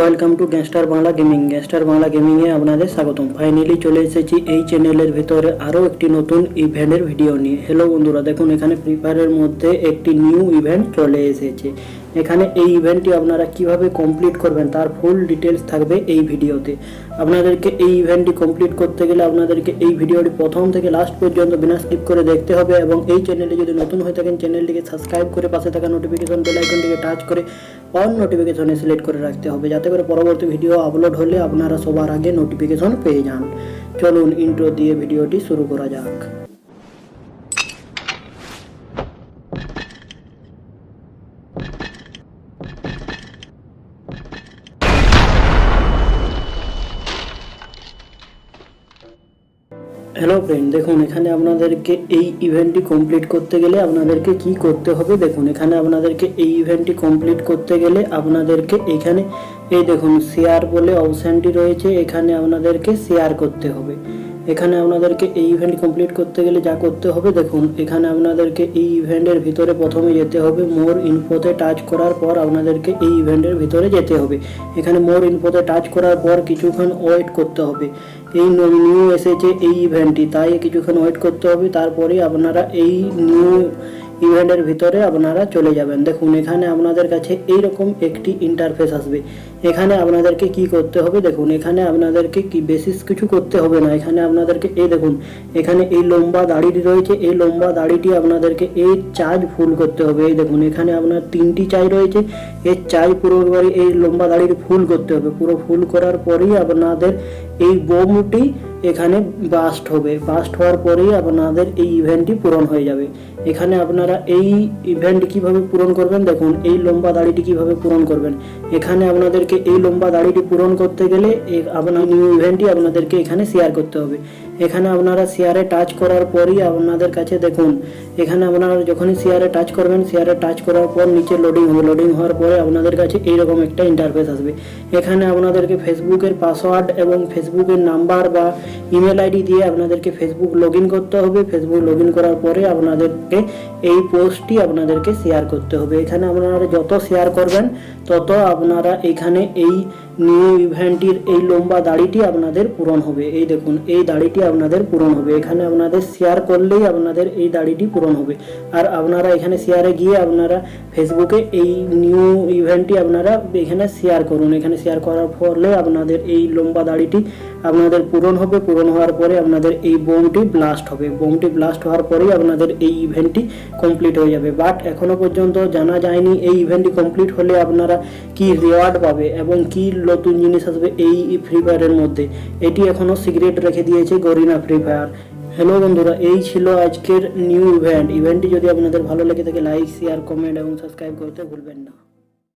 Welcome to gangster Bangla gaming gangster Bangla গেমিংয়ে আপনাদের স্বাগতম। Finally চলে এসেছি এই চ্যানেলের ভিতরে আরও একটি নতুন ইভেন্টের ভিডিও নিয়ে। হ্যালো বন্ধুরা, দেখুন এখানে ফ্রি ফায়ারের মধ্যে একটি নিউ ইভেন্ট চলে এসেছে। এখানে এই ইভেন্টটি আপনারা কীভাবে কমপ্লিট করবেন তার ফুল ডিটেলস থাকবে এই ভিডিওতে আপনাদেরকে এই ইভেন্টটি কমপ্লিট করতে গেলে আপনাদেরকে এই ভিডিওটি প্রথম থেকে লাস্ট পর্যন্ত বিনা স্কিপ করে দেখতে হবে এবং এই চ্যানেলে যদি নতুন হয়ে থাকেন চ্যানেলটিকে সাবস্ক্রাইব করে পাশে থাকা নোটিফিকেশন বেল আইকনটিকে টাচ করে অন নোটিফিকেশনে সিলেক্ট করে রাখতে হবে, যাতে করে পরবর্তী ভিডিও আপলোড হলে আপনারা সবার আগে নোটিফিকেশন পেয়ে যান। চলুন ইন্ট্রো দিয়ে ভিডিওটি শুরু করা যাক। হ্যালো ফ্রেন্ড দেখুন, এখানে আপনাদেরকে এই ইভেন্টটি কমপ্লিট করতে গেলে আপনাদেরকে কি করতে হবে? দেখুন, এখানে আপনাদেরকে এই ইভেন্টটি কমপ্লিট করতে গেলে আপনাদেরকে এখানে, এই দেখুন শেয়ার বলে অপশানটি রয়েছে। এখানে আপনাদেরকে শেয়ার করতে হবে। এখানে আপনাদেরকে এই ইভেন্ট কমপ্লিট করতে গেলে যা করতে হবে, দেখুন, এখানে আপনাদেরকে এই ইভেন্টের ভিতরে প্রথমে যেতে হবে। মোর ইনফোতে টাচ করার পর আপনাদেরকে এই ইভেন্টের ভিতরে যেতে হবে। এখানে মোর ইনফোতে টাচ করার পর কিছুক্ষণ ওয়েট করতে হবে। এই নিউ এসেছে এই ইভেন্টটি তাই কিছুক্ষণ ওয়েট করতে হবে তারপরে আপনারা এই নিউ ইভেন্টের ভিতরে আপনারা চলে যাবেন। দেখুন, এখানে আপনাদের কাছে এই রকম একটি ইন্টারফেস আসবে। এখানে আপনাদেরকে কি করতে হবে? দেখুন, এখানে আপনাদেরকে কি বেশি কিছু করতে হবে না। এখানে আপনাদেরকে এই দেখুন, এখানে এই লম্বা দাড়িটি রয়েছে। এই লম্বা দাড়িটি আপনাদেরকে এই চার্জ ফুল করতে হবে। এই দেখুন, এখানে আপনার তিনটি চাই রয়েছে। এই চাই পুরোপুরি এই লম্বা দাড়িটি ফুল করতে হবে। পুরো ফুল করার পরেই আপনাদের এই বোমটি এখানে বাস্ট হবে। বাস্ট হওয়ার পরেই আপনাদের এই ইভেন্টটি পূরণ হয়ে যাবে। এখানে আপনারা এই ইভেন্ট কীভাবে পূরণ করবেন দেখুন, এই লম্বা দাড়িটি কীভাবে পূরণ করবেন। এখানে আপনাদেরকে এই লম্বা দাড়িটি পূরণ করতে গেলে আপনার নিউ ইভেন্টটি আপনাদেরকে এখানে শেয়ার করতে হবে। এখানে আপনারা শেয়ারে টাচ করার পরই আপনাদের কাছে দেখুন। এখানে আপনারা যখনই শেয়ারে টাচ করবেন শেয়ারে টাচ করার পর নিচে লোডিং হবে। লোডিং হওয়ার পরে আপনাদের কাছে এইরকম একটা ইন্টারফেস আসবে। এখানে আপনাদেরকে ফেসবুকের পাসওয়ার্ড এবং ফেসবুকের নাম্বার বা ইমেল আইডি দিয়ে আপনাদেরকে ফেসবুক লগ করতে হবে। ফেসবুক লগ করার পরে আপনাদেরকে এই পোস্টটি আপনাদেরকে শেয়ার করতে হবে। এখানে আপনারা যত শেয়ার করবেন, তত আপনারা এখানে এই নিউ ইভেন্টটির এই লম্বা দাড়িটি আপনাদের পূরণ হবে। এই দেখুন, এই দাড়িটি আপনাদের পূরণ হবে। এখানে আপনাদের শেয়ার করলেই আপনাদের এই দাড়িটি পূরণ হবে। আর আপনারা এখানে শেয়ারে গিয়ে আপনারা ফেসবুকে এই নিউ ইভেন্টটি আপনারা এখানে শেয়ার করুন। এখানে শেয়ার করার ফলে আপনাদের এই লম্বা দাড়িটি আপনাদের পূরণ হবে, পূরণ হওয়ার পরে আপনাদের এই বোমটি ব্লাস্ট হবে। বোমটি ব্লাস্ট হওয়ার পরেই আপনাদের এই ইভেন্টটি কমপ্লিট হয়ে যাবে। বাট এখনও পর্যন্ত জানা যায়নি এই ইভেন্টটি কমপ্লিট হলে আপনারা কি রিওয়ার্ড পাবে এবং কি নতুন জিনিস আসবে এই ফ্রি ফায়ারের মধ্যে। এটি এখনও সিক্রেট রেখে দিয়েছে গরিনা ফ্রি ফায়ার হ্যালো বন্ধুরা, এই ছিল আজকের নিউ ইভেন্ট ইভেন্টটি যদি আপনাদের ভালো লেগে থাকে লাইক শেয়ার কমেন্ট এবং সাবস্ক্রাইব করতে ভুলবেন না।